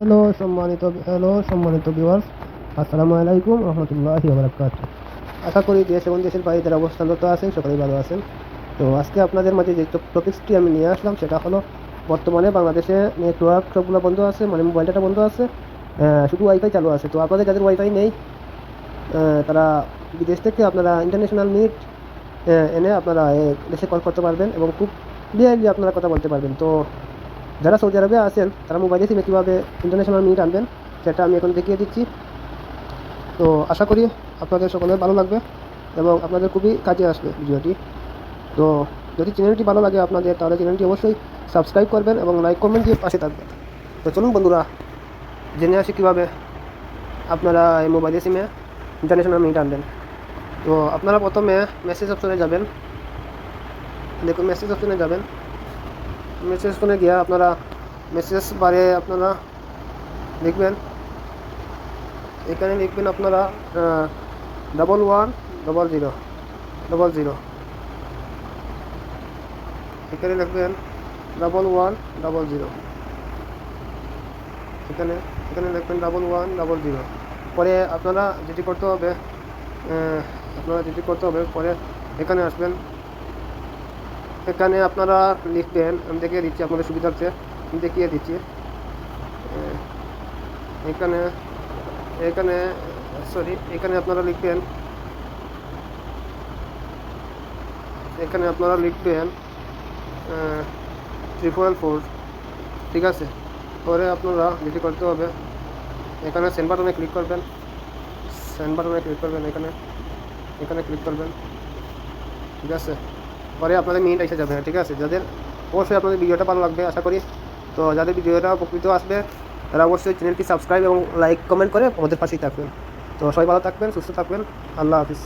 Hello সম্মানিত hello সম্মানিত viewers আসসালামু আলাইকুম রহমতুল্লাহি বারাকাত আশা করি দেশ এবং দেশের বাইরে যারা অবস্থানরত আছেন সকলেই ভালো আছেন। তো আজকে আপনাদের মাঝে যে টপিক্সটি আমি নিয়ে আসলাম, সেটা হলো বর্তমানে বাংলাদেশে নেটওয়ার্ক সবগুলো বন্ধ আছে মানে মোবাইল ডাটা বন্ধ আছে শুধু ওয়াইফাই চালু আছে। তো আপনাদের যাদের ওয়াইফাই নেই তারা বিদেশ থেকে আপনারা ইন্টারন্যাশনাল মিট এনে আপনারা দেশে কল করতে পারবেন এবং খুব ক্লিয়ারলি আপনারা কথা বলতে পারবেন। তো যারা সৌদি আরবে আছেন, তারা মোবাইলে সিমে কীভাবে ইন্টারন্যাশনাল মিট আনবেন, সেটা আমি এখন দেখিয়ে দিচ্ছি। তো আশা করি আপনাদের সকলের ভালো লাগবে এবং আপনাদের খুবই কাজে আসবে ভিডিওটি। তো যদি চ্যানেলটি ভালো লাগে আপনাদের, তাহলে চ্যানেলটি অবশ্যই সাবস্ক্রাইব করবেন এবং লাইক কমেন্ট দিয়ে পাশে থাকবেন। তো চলুন বন্ধুরা, জেনে আসি কীভাবে আপনারা এই মোবাইলে সিমে ইন্টারন্যাশনাল মিট আনবেন। তো আপনারা প্রথমে মেসেজ অপশনে যাবেন। দেখুন মেসেজ অপশনে যাবেন। মেসেজ ফোনে গিয়ে আপনারা মেসেজ বারে আপনারা লিখবেন। এখানে লিখবেন আপনারা double one double zero double zero এখানে লিখবেন ডবল ওয়ান ডবল জিরো এখানে এখানে লিখবেন ডাবল ওয়ান ডাবল জিরো পরে আপনারা যেটি করতে হবে আপনারা যেটি করতে হবে, পরে এখানে আসবেন। এখানে আপনারা লিখবেন আমি দেখিয়ে দিচ্ছি আপনাদের সুবিধার্থে, আমি দেখিয়ে দিচ্ছি। এখানে এখানে সরি এখানে আপনারা লিখবেন এখানে আপনারা লিখবেন ট্রিপল ফোর ঠিক আছে? পরে আপনারা যেটি করতে হবে। এখানে সেন্ড বাটনে ক্লিক করবেন। সেন্ড বাটনে ক্লিক করবেন এখানে। এখানে ক্লিক করবেন। ঠিক আছে? পরে আপনাদের মিনিট এসে যাবে, ঠিক আছে? যাদের অবশ্যই আপনাদের ভিডিওটা ভালো লাগবে, আশা করি। তো যাদের ভিডিওটা উপকৃত আসবে, তারা অবশ্যই চ্যানেলটি সাবস্ক্রাইব এবং লাইক কমেন্ট করে আমাদের পাশেই থাকবেন। তো সবাই ভালো থাকবেন, সুস্থ থাকবেন। আল্লাহ হাফিজ।